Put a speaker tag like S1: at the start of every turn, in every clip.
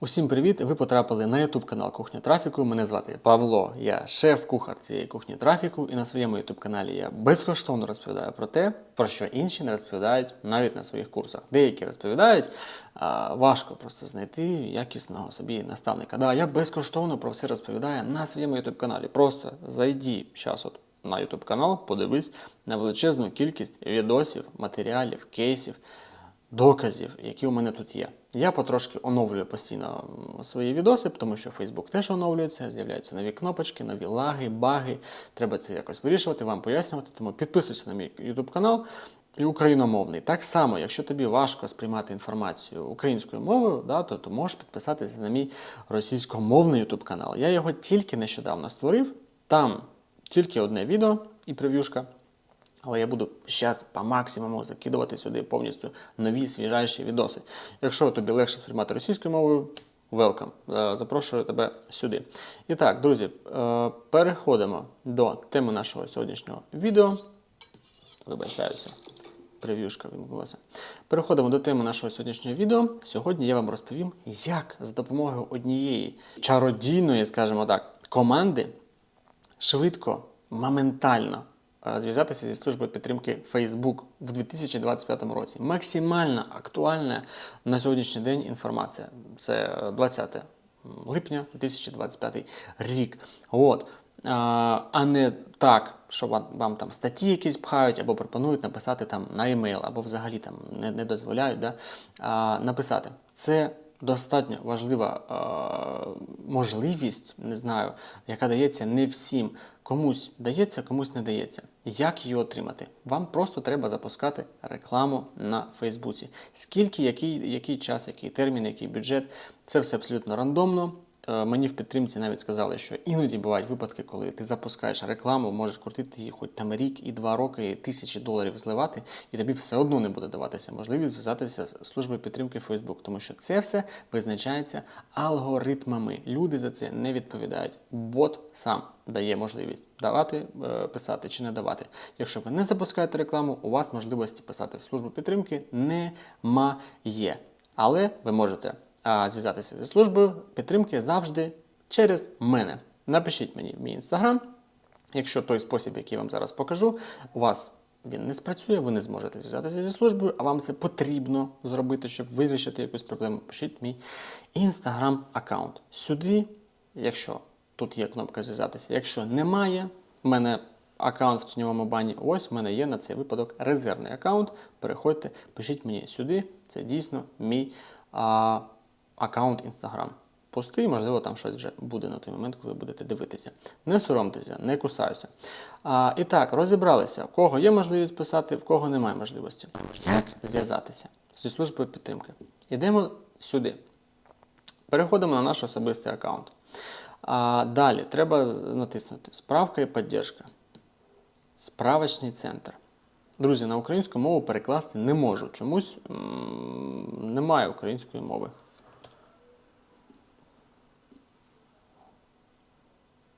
S1: Усім привіт! Ви потрапили на YouTube канал Кухня Трафіку. Мене звати Павло. Я шеф-кухар цієї кухні трафіку, і на своєму YouTube каналі я безкоштовно розповідаю про те, про що інші не розповідають навіть на своїх курсах. Деякі розповідають, а важко просто знайти якісного собі наставника. Да, я безкоштовно про все розповідаю на своєму YouTube каналі. Просто зайди зараз от на YouTube канал, подивись на величезну кількість відосів, матеріалів, кейсів доказів, які у мене тут є. Я потрошки оновлюю постійно свої відоси, тому що Facebook теж оновлюється, з'являються нові кнопочки, нові лаги, баги. Треба це якось вирішувати, вам пояснювати. Тому підписуйся на мій YouTube канал і україномовний. Так само, якщо тобі важко сприймати інформацію українською мовою, да, то, то можеш підписатися на мій російськомовний YouTube канал. Я його тільки нещодавно створив. Там тільки одне відео і прев'юшка. Але я буду зараз по максимуму закидувати сюди повністю нові свіжайші відоси. Якщо тобі легше сприймати російською мовою, welcome. Е, Запрошую тебе сюди. І так, друзі, е, переходимо до теми нашого сьогоднішнього відео. Вибачаюся. Прев'юшка вимкнулася. Переходимо до теми нашого сьогоднішнього відео. Сьогодні я вам розповім, як за допомогою однієї чародійної, скажімо так, команди швидко, моментально зв'язатися зі службою підтримки Facebook в 2025 році. Максимально актуальна на сьогоднішній день інформація. Це е, 20 липня 2025 рік. От. А, а не так, що вам, вам там статті якісь пхають або пропонують написати там на емейл, або взагалі там не, не дозволяють да, а, написати. Це достатньо важлива е, можливість, не знаю, яка дається не всім. Комусь дається, комусь не дається. Як її отримати? Вам просто треба запускати рекламу на Фейсбуці. Скільки, який, який час, який термін, який бюджет, це все абсолютно рандомно. Е, Мені в підтримці навіть сказали, що іноді бувають випадки, коли ти запускаєш рекламу, можеш крутити її хоч там рік і два роки, і тисячі доларів зливати, і тобі все одно не буде даватися можливість зв'язатися з службою підтримки Facebook, тому що це все визначається алгоритмами. Люди за це не відповідають. Бот сам дає можливість давати, е, писати чи не давати. Якщо ви не запускаєте рекламу, у вас можливості писати в службу підтримки немає. Але ви можете зв'язатися зі службою підтримки завжди через мене. Напишіть мені в мій інстаграм. Якщо той спосіб, який я вам зараз покажу, у вас він не спрацює, ви не зможете зв'язатися зі службою, а вам це потрібно зробити, щоб вирішити якусь проблему. Пишіть мій інстаграм-аккаунт. Сюди, якщо тут є кнопка зв'язатися, якщо немає, в мене аккаунт в тіньовому бані, ось в мене є на цей випадок резервний аккаунт. Переходьте, пишіть мені сюди. Це дійсно мій а, аккаунт Instagram. Пустий, можливо, там щось вже буде на той момент, коли будете дивитися. Не соромтеся, не кусаюся. А, і так, розібралися, в кого є можливість писати, в кого немає можливості. Як зв'язатися зі службою підтримки? Йдемо сюди. Переходимо на наш особистий аккаунт. А, далі треба натиснути Справка і підтримка. Справочний центр. Друзі, на українську мову перекласти не можу. Чомусь м, немає української мови.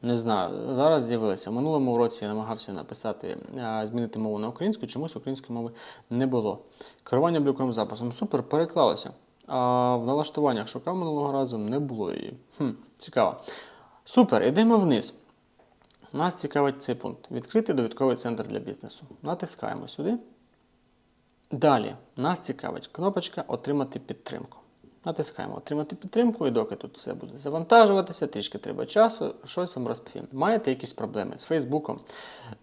S1: Не знаю, зараз з'явилося. В минулому році я намагався написати, змінити мову на українську, чомусь української мови не було. Керування блоковим записом супер, переклалося. А в налаштуваннях шукав минулого разу, не було її. Хм, цікаво. Супер, йдемо вниз. Нас цікавить цей пункт. Відкритий довідковий центр для бізнесу. Натискаємо сюди. Далі нас цікавить кнопочка Отримати підтримку. Натискаємо Отримати підтримку, і доки тут все буде завантажуватися, трішки треба часу, щось вам розповім. Маєте якісь проблеми з Фейсбуком,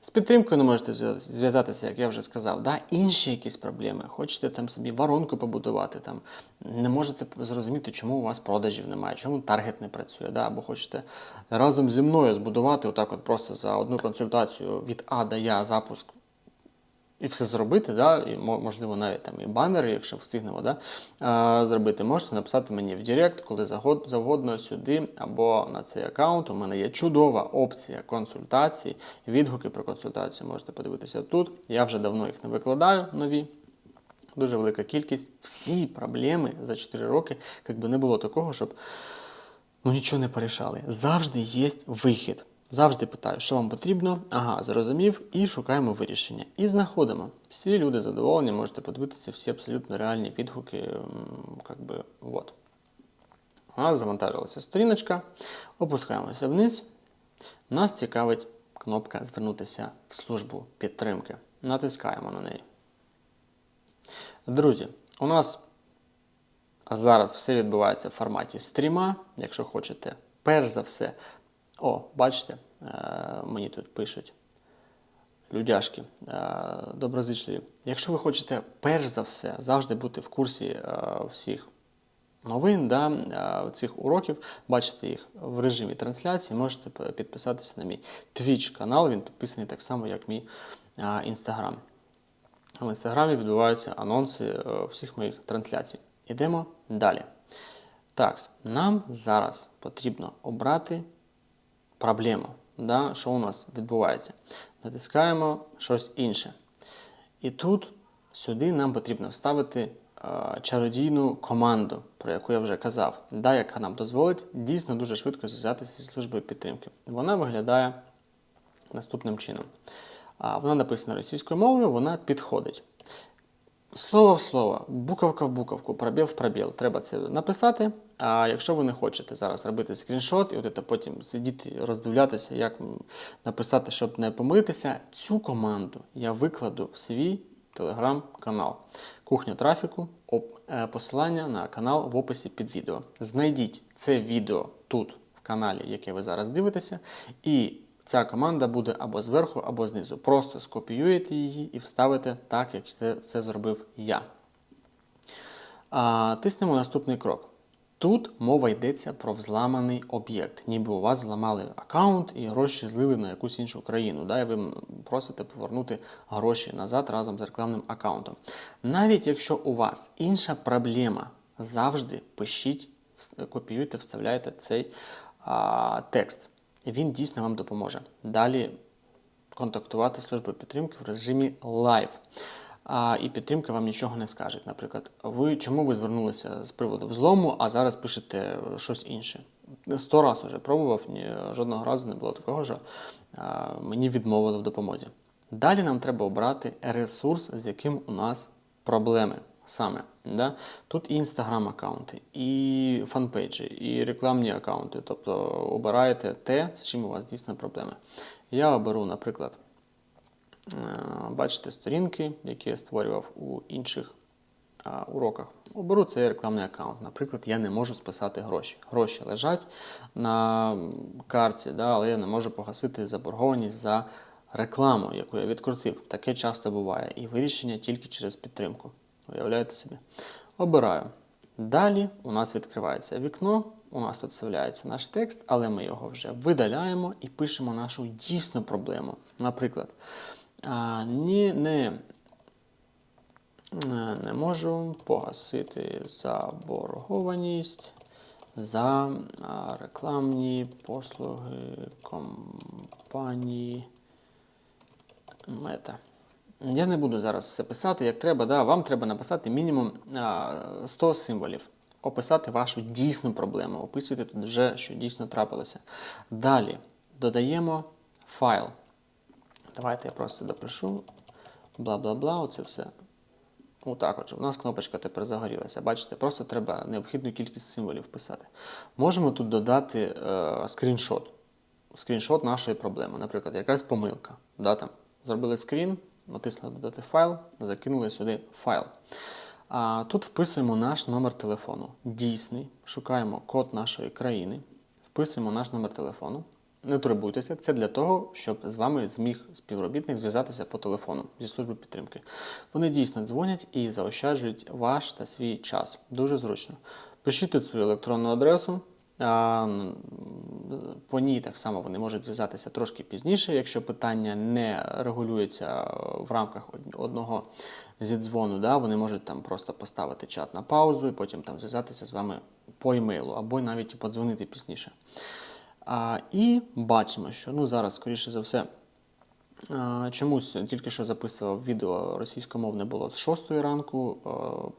S1: з підтримкою не можете зв'язатися, як я вже сказав. Да? Інші якісь проблеми. Хочете там собі воронку побудувати, там, не можете зрозуміти, чому у вас продажів немає, чому таргет не працює. Да? Або хочете разом зі мною збудувати отак от просто за одну консультацію від А до Я запуск і все зробити, да, і можливо навіть там і банери, якщо встигнемо, да, е, зробити, можете написати мені в Директ, коли завгодно сюди або на цей аккаунт. У мене є чудова опція консультацій, відгуки про консультацію можете подивитися тут. Я вже давно їх не викладаю нові. Дуже велика кількість. Всі проблеми за 4 роки, якби не було такого, щоб ну нічого не порішали. Завжди є вихід. Завжди питаю, що вам потрібно. Ага, зрозумів, і шукаємо вирішення. І знаходимо. Всі люди задоволені, можете подивитися всі абсолютно реальні відгуки. Как би, вот. у завантажилася сторіночка, опускаємося вниз. Нас цікавить кнопка Звернутися в службу підтримки. Натискаємо на неї. Друзі, у нас зараз все відбувається в форматі стріма. Якщо хочете, перш за все, о, бачите, е, мені тут пишуть людяшки е, доброзичливі. Якщо ви хочете, перш за все, завжди бути в курсі е, всіх новин, да, цих уроків, бачите їх в режимі трансляції, можете підписатися на мій Twitch канал. Він підписаний так само, як мій інстаграм. В інстаграмі відбуваються анонси всіх моїх трансляцій. Ідемо далі. Так, нам зараз потрібно обрати проблему, да, що у нас відбувається. Натискаємо щось інше. І тут сюди нам потрібно вставити е, чародійну команду, про яку я вже казав, да, яка нам дозволить дійсно дуже швидко зв'язатися зі службою підтримки. Вона виглядає наступним чином. А, Вона написана російською мовою, вона підходить. Слово в слово, буковка в буковку, пробіл в пробіл. Треба це написати. А якщо ви не хочете зараз робити скріншот і от потім сидіти роздивлятися, як написати, щоб не помилитися, цю команду я викладу в свій телеграм-канал. Кухня трафіку, е, посилання на канал в описі під відео. Знайдіть це відео тут, в каналі, яке ви зараз дивитеся, і ця команда буде або зверху, або знизу. Просто скопіюєте її і вставите так, як це зробив я. А, тиснемо наступний крок. Тут мова йдеться про взламаний об'єкт, ніби у вас зламали аккаунт і гроші злили на якусь іншу країну. Да, і ви просите повернути гроші назад разом з рекламним аккаунтом. Навіть якщо у вас інша проблема, завжди пишіть, копіюйте, вставляйте цей а, текст. Він дійсно вам допоможе. Далі контактувати з службою підтримки в режимі лайв. А, і підтримка вам нічого не скаже. Наприклад, ви чому ви звернулися з приводу взлому, а зараз пишете щось інше? Сто раз вже пробував, ні, жодного разу не було такого, що а, мені відмовили в допомозі. Далі нам треба обрати ресурс, з яким у нас проблеми саме. Да? Тут і інстаграм-аккаунти, і фанпейджі, і рекламні аккаунти. Тобто обираєте те, з чим у вас дійсно проблеми. Я оберу, наприклад, е, бачите сторінки, які я створював у інших уроках. Оберу цей рекламний аккаунт. Наприклад, я не можу списати гроші. Гроші лежать на м, карті, да, але я не можу погасити заборгованість за рекламу, яку я відкрутив. Таке часто буває. І вирішення тільки через підтримку. Уявляєте собі? Обираю. Далі у нас відкривається вікно, у нас тут з'являється наш текст, але ми його вже видаляємо і пишемо нашу дійсну проблему. Наприклад, а, ні, не, е, не можу погасити заборгованість за рекламні послуги компанії Мета. Я не буду зараз все писати, як треба. Да? Вам треба написати мінімум 100 символів. Описати вашу дійсну проблему. Описуйте тут вже, що дійсно трапилося. Далі додаємо файл. Давайте я просто допишу. Бла-бла-бла, оце все. Отак от. У нас кнопочка тепер загорілася. Бачите, просто треба необхідну кількість символів вписати. Можемо тут додати е, скріншот. Скріншот нашої проблеми. Наприклад, якась помилка. Да, там, зробили скрін, натиснули додати файл, закинули сюди файл. А, тут вписуємо наш номер телефону. Дійсний. Шукаємо код нашої країни, вписуємо наш номер телефону. Не турбуйтеся, це для того, щоб з вами зміг співробітник зв'язатися по телефону зі служби підтримки. Вони дійсно дзвонять і заощаджують ваш та свій час. Дуже зручно. Пишіть тут свою електронну адресу. По ній так само вони можуть зв'язатися трошки пізніше, якщо питання не регулюється в рамках од- одного зідзвону, да, вони можуть там просто поставити чат на паузу і потім там зв'язатися з вами по емейлу, або навіть подзвонити пізніше. А, і бачимо, що ну, зараз, скоріше за все, а, Чомусь тільки що записував відео російськомовне було з 6 ранку, е,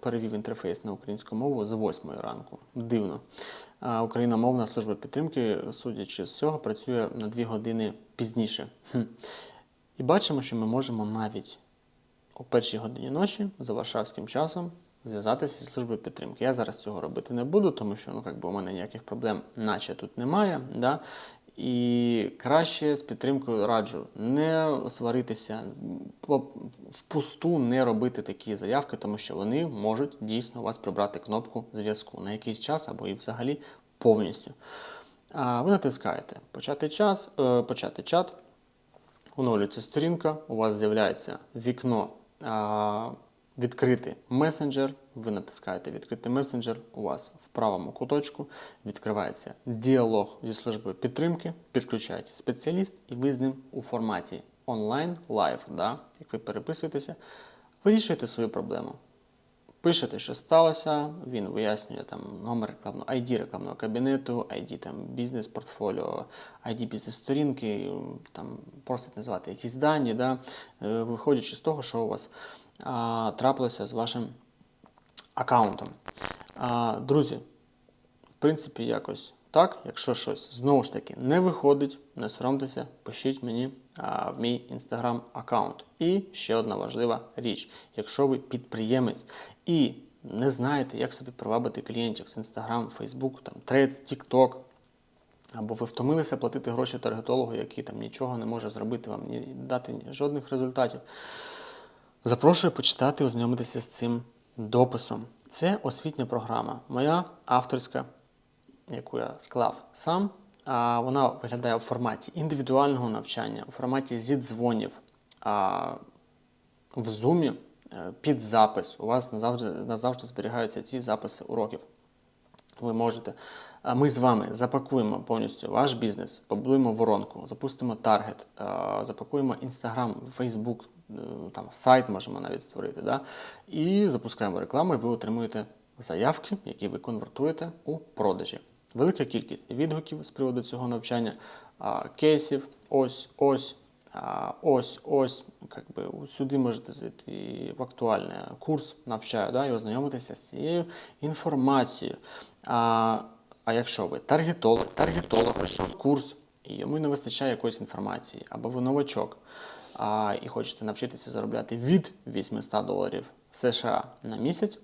S1: перевів інтерфейс на українську мову з 8 ранку. Дивно. А Україномовна служба підтримки, судячи з цього, працює на 2 години пізніше. Хм. І бачимо, що ми можемо навіть о першій годині ночі за варшавським часом зв'язатися зі службою підтримки. Я зараз цього робити не буду, тому що ну, якби, у мене ніяких проблем наче тут немає. Да? І краще з підтримкою раджу не сваритися, впусту не робити такі заявки, тому що вони можуть дійсно у вас прибрати кнопку зв'язку на якийсь час або і взагалі повністю. Ви натискаєте почати час, е, почати чат, оновлюється сторінка, у вас з'являється вікно відкрити месенджер. Ви натискаєте відкрити месенджер. У вас в правому куточку відкривається діалог зі службою підтримки, підключається спеціаліст, і ви з ним у форматі онлайн, лайв, да, як ви переписуєтеся, вирішуєте свою проблему. Пишете, що сталося, він вияснює там номер рекламного ID рекламного кабінету, ID там бізнес-портфоліо, ID бізнес-сторінки, там просить назвати якісь дані, да, е, виходячи з того, що у вас а, трапилося з вашим аккаунтом. А, друзі, в принципі, якось так. Якщо щось знову ж таки не виходить, не соромтеся, пишіть мені а, в мій інстаграм аккаунт. І ще одна важлива річ: якщо ви підприємець і не знаєте, як собі привабити клієнтів з інстаграм, фейсбук, там Трец, Тікток, або ви втомилися платити гроші таргетологу, який там нічого не може зробити вам, ні дати жодних результатів. Запрошую почитати, ознайомитися з цим дописом. Це освітня програма, моя авторська, яку я склав сам. Вона виглядає у форматі індивідуального навчання, у форматі зідзвонів, в зумі е, під запис. У вас назавжди, назавжди зберігаються ці записи уроків. Ви можете. Ми з вами запакуємо повністю ваш бізнес, побудуємо воронку, запустимо таргет, запакуємо Facebook, е, там сайт можемо навіть створити. Да? І запускаємо рекламу, і ви отримуєте заявки, які ви конвертуєте у продажі. Велика кількість відгуків з приводу цього навчання, кейсів, ось, ось, ось, ось. Как би, сюди можете зайти в актуальний курс навчаю да, і ознайомитися з цією інформацією. А, а якщо ви таргетолог, таргетолог пройшов курс, і йому не вистачає якоїсь інформації, або ви новачок, а, і хочете навчитися заробляти від 800 доларів США на місяць,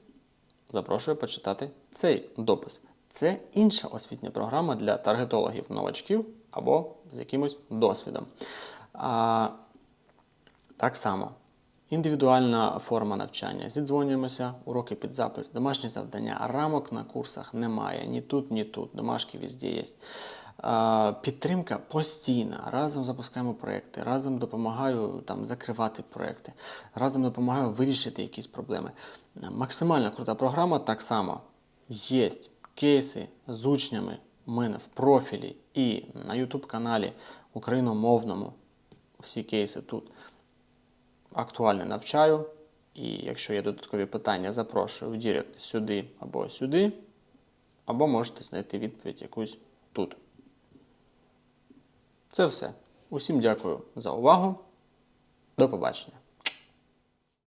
S1: запрошую почитати цей допис. Це інша освітня програма для таргетологів новачків або з якимось досвідом. А, так само. Індивідуальна форма навчання. Зідзвонюємося, уроки під запис, домашні завдання, рамок на курсах немає. Ні тут, ні тут. Домашки везде є. Підтримка постійна. Разом запускаємо проекти, разом допомагаю там, закривати проекти, разом допомагаю вирішити якісь проблеми. Максимально крута програма так само. Є кейси з учнями у мене в профілі і на YouTube каналі україномовному. Всі кейси тут актуально навчаю. І якщо є додаткові питання, запрошую в Директ сюди або сюди, або можете знайти відповідь якусь тут. Це все. Усім дякую за увагу. До побачення.